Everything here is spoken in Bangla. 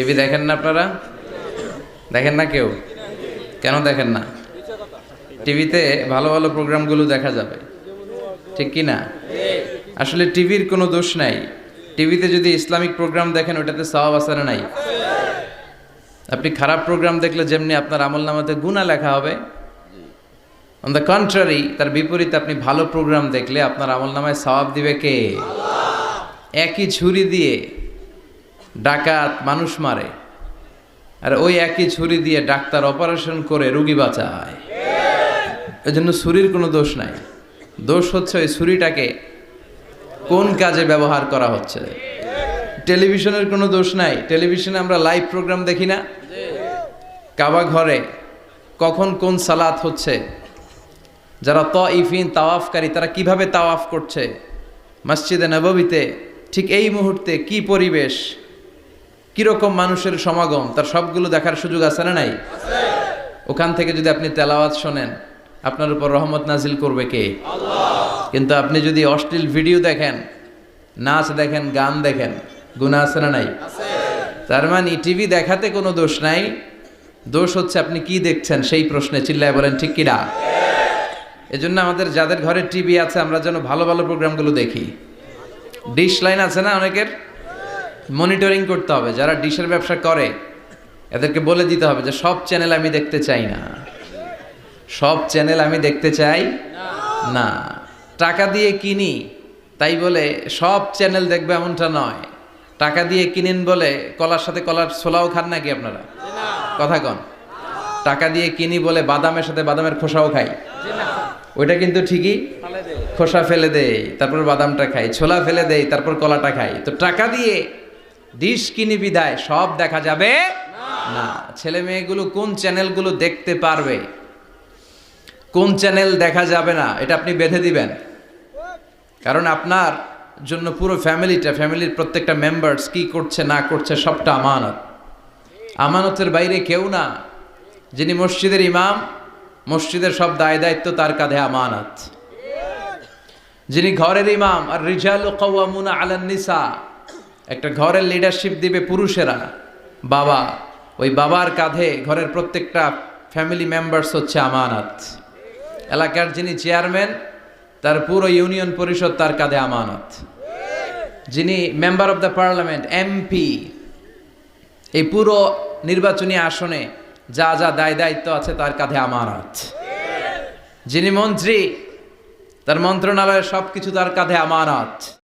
টিভি দেখেন না আপনারা? দেখেন না কেউ? কেন দেখেন না? টিভিতে ভালো ভালো প্রোগ্রামগুলো দেখা যাবে। ঠিক কি না? আসলে টিভির কোনো দোষ নাই। টিভিতে যদি ইসলামিক প্রোগ্রাম দেখেন, ওটাতে সওয়াব আসারে নাই? আপনি খারাপ প্রোগ্রাম দেখলে যেমনি আপনার আমল নামাতে গুণা লেখা হবে। অন দ্য কন্ট্রারি তার বিপরীতে আপনি ভালো প্রোগ্রাম দেখলে আপনার আমল নামায় সওয়াব দিবে কে? একই ছুরি দিয়ে। ডাকাত, মানুষ মারে। আর ওই একই ছুরি দিয়ে ডাক্তার অপারেশন করে রুগী বাঁচায়। এজন্য ছুরির কোনো দোষ নাই। দোষ হচ্ছে ওই ছুরিটাকে কোন কাজে ব্যবহার করা হচ্ছে? টেলিভিশনের কোনো দোষ নাই। টেলিভিশনে আমরা লাইভ প্রোগ্রাম দেখি না। কাবা ঘরে কখন কোন সালাত হচ্ছে? যারা ত ইফিন তাওয়াফকারী, তারা কীভাবে তাওয়াফ করছে? মসজিদে নববীতে ঠিক এই মুহূর্তে কি পরিবেশ? কীরকম মানুষের সমাগম? তার সবগুলো দেখার সুযোগ আছে না নাই? ওখান থেকে যদি আপনি তেলাওয়াত শোনেন, আপনার উপর রহমত নাজিল করবে কে? কিন্তু আপনি যদি অশ্লীল ভিডিও দেখেন, নাচ দেখেন, গান দেখেন গুণা আছে না নাই? তার মানে টিভি দেখাতে কোনো দোষ নাই। দোষ হচ্ছে আপনি কি দেখছেন সেই প্রশ্নে চিল্লায় বলেন, ঠিক কিনা এজন্য আমাদের যাদের ঘরে টিভি আছে, আমরা যেন ভালো ভালো প্রোগ্রামগুলো দেখি। ডিশ লাইন আছে না অনেকের? মনিটরিং করতে হবে, যারা ডিশের ব্যবসা করে, এদেরকে বলে দিতে হবে যে, সব চ্যানেল আমি দেখতে চাই না। সব চ্যানেল আমি দেখতে চাই না। টাকা দিয়ে কিনি, তাই বলে সব চ্যানেল দেখবে এমনটা নয়। টাকা দিয়ে কিনেন বলে কলার সাথে কলার ছোলাও খান নাকি আপনারা? কথা কন। টাকা দিয়ে কিনি বলে বাদামের সাথে বাদামের খোসাও খাই। ওইটা কিন্তু ঠিকই। খোসা ফেলে দেয় তারপর বাদামটা খাই, ছোলা ফেলে দেয় তারপর কলাটা খাই। তো টাকা দিয়ে ডিশ বিদায়? সব দেখা যাবে? না। ছেলে মেয়েগুলো কোন চ্যানেলগুলো দেখতে পারবে? কোন চ্যানেল দেখা যাবে না? এটা আপনি বেঁধে দিবেন। কারণ আপনার জন্য পুরো ফ্যামিলিটা, ফ্যামিলির প্রত্যেকটা মেম্বার্স কি করছে, না করছে, সবটা আমানত। আমানতের বাইরে কেউ না। যিনি মসজিদের ইমাম, মসজিদের সব দায় দায়িত্ব তার কাঁধে আমানত। যিনি ঘরের ইমাম, আর রিজাল কওয়ামুনা আলান নিসা একটা ঘরের লিডারশিপ দিবে পুরুষেরা। বাবা, ওই বাবার কাঁধে ঘরের প্রত্যেকটা ফ্যামিলি মেম্বার্স হচ্ছে আমানত। এলাকার যিনি চেয়ারম্যান তার পুরো ইউনিয়ন পরিষদ তার কাঁধে আমানত। যিনি member of the parliament MP এই পুরো নির্বাচনী আসনে যা যা দায় দায়িত্ব আছে তার কাঁধে আমানত। যিনি মন্ত্রী, তার মন্ত্রণালয়ের সব কিছু তার কাঁধে আমানত।